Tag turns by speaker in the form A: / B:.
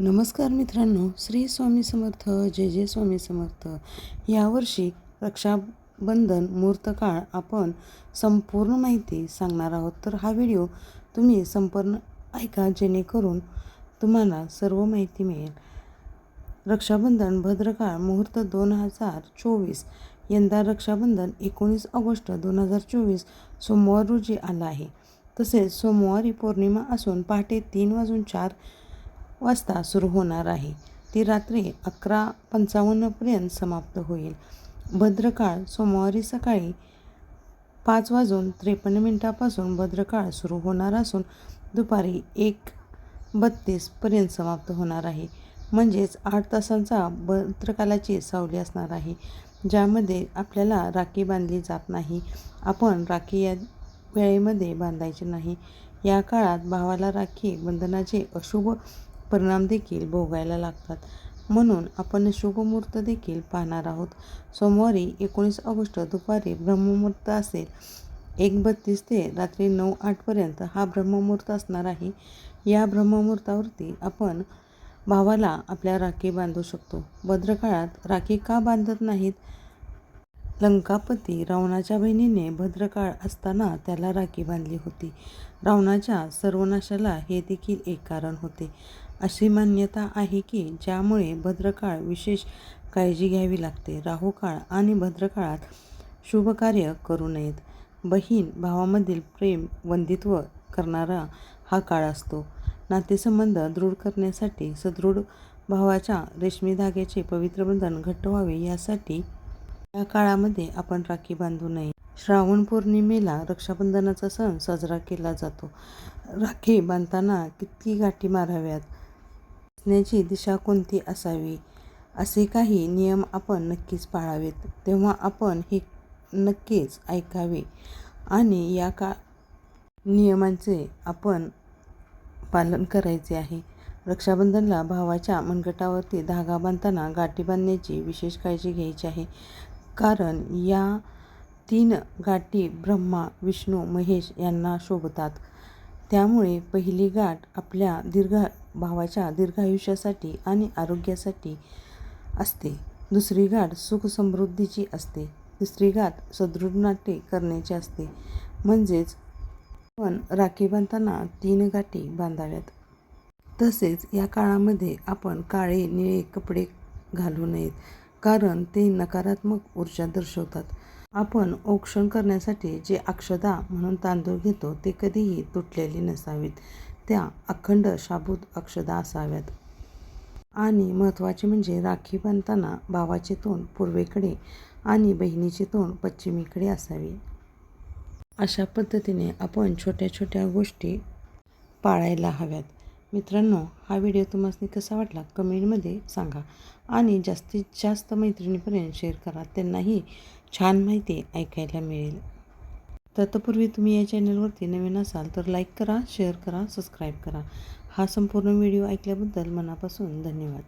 A: नमस्कार मित्रांनो श्री स्वामी समर्थ जय जय स्वामी समर्थ. यावर्षी रक्षाबंधन मुहूर्त काळ आपण संपूर्ण माहिती सांगणार आहोत. तर हा व्हिडिओ तुम्ही संपूर्ण ऐका जेणेकरून तुम्हाला सर्व माहिती मिळेल. रक्षाबंधन भद्रकाळ मुहूर्त दोन हजार चोवीस. यंदा रक्षाबंधन एकोणीस ऑगस्ट दोन हजार चोवीस सोमवार रोजी आला आहे. तसेच सोमवारी पौर्णिमा असून पहाटे तीन वाजून चार वाजता सुरू होणार आहे. ती रात्री अकरा पंचावन्नपर्यंत समाप्त होईल. भद्रकाळ सोमवारी सकाळी पाच वाजून त्रेपन्न मिनिटापासून भद्रकाळ सुरू होणार असून दुपारी एक बत्तीसपर्यंत समाप्त होणार आहे. म्हणजेच आठ तासांचा भद्रकालाची सावली असणार आहे ज्यामध्ये आपल्याला राखी बांधली जात नाही. आपण राखी या वेळेमध्ये बांधायची नाही. या काळात भावाला राखी बंधनाचे अशुभ परिणाम देखील भोगायला लागतात. म्हणून आपण शुभमुहूर्त देखील पाहणार आहोत. सोमवारी एकोणीस ऑगस्ट दुपारी ब्रह्ममुहूर्त असेल. एक बत्तीस ते रात्री नऊ आठपर्यंत हा ब्रह्ममुहूर्त असणार आहे. या ब्रह्ममुहूर्तावरती आपण भावाला आपल्या राखी बांधू शकतो. भद्रकाळात राखी का बांधत नाहीत? लंकापती रावणाच्या बहिणीने भद्रकाळ असताना त्याला राखी बांधली होती. रावणाच्या सर्वनाशाला हे देखील एक कारण होते. अशी मान्यता आहे की ज्यामुळे भद्रकाळ विशेष काळजी घ्यावी लागते. राहुकाळ आणि भद्रकाळात शुभकार्य करू नयेत. बहीण भावामधील प्रेम वंदित्व करणारा हा काळ असतो. नातेसंबंध दृढ करण्यासाठी सदृढ भावाच्या रेशमी धाग्याचे पवित्र बंधन घट्ट व्हावे यासाठी या काळामध्ये आपण राखी बांधू नये. श्रावण पौर्णिमेला रक्षाबंधनाचा सण साजरा केला जातो. राखी बांधताना किती गाठी माराव्यात? बसण्याची दिशा कोणती असावी? असे काही नियम आपण नक्कीच पाळावेत तेव्हा आपण हे नक्कीच ऐकावे आणि या का नियमांचे आपण पालन करायचे आहे. रक्षाबंधनला भावाच्या मनगटावरती धागा बांधताना गाठी बांधण्याची विशेष काळजी घ्यायची आहे. कारण या तीन गाठी ब्रह्मा विष्णू महेश यांना शोभतात. त्यामुळे पहिली गाठ आपल्या दीर्घ भावाच्या दीर्घायुष्यासाठी आणि आरोग्यासाठी असते. दुसरी गाठ सुखसमृद्धीची असते. तिसरी गाठ सदृढ नाटे करण्याची असते. म्हणजेच पण राखी बांधताना तीन गाठी बांधाव्यात. तसेच या काळामध्ये आपण काळे निळे कपडे घालू नयेत कारण ते नकारात्मक ऊर्जा दर्शवतात. आपण औक्षण करण्यासाठी जे अक्षदा म्हणून तांदूळ घेतो ते कधीही तुटलेली नसावीत. त्या अखंड शाबूत अक्षदा असाव्यात. आणि महत्त्वाचे म्हणजे राखी बांधताना भावाचे तोंड पूर्वेकडे आणि बहिणीचे तोंड पश्चिमेकडे असावे. अशा पद्धतीने आपण छोट्या छोट्या गोष्टी पाळायला हव्यात. मित्रांनो हा व्हिडिओ तुम्हाला कसा वाटला कमेंटमध्ये सांगा आणि जास्तीत जास्त मैत्रिणीपर्यंत शेअर करा. त्यांनाही छान माहिती ऐकायला मिळेल. तत्पूर्वी तुम्ही या चॅनलवरती नवीन असाल तर लाईक करा शेअर करा सबस्क्राईब करा. हा संपूर्ण व्हिडिओ ऐकल्याबद्दल मनापासून धन्यवाद.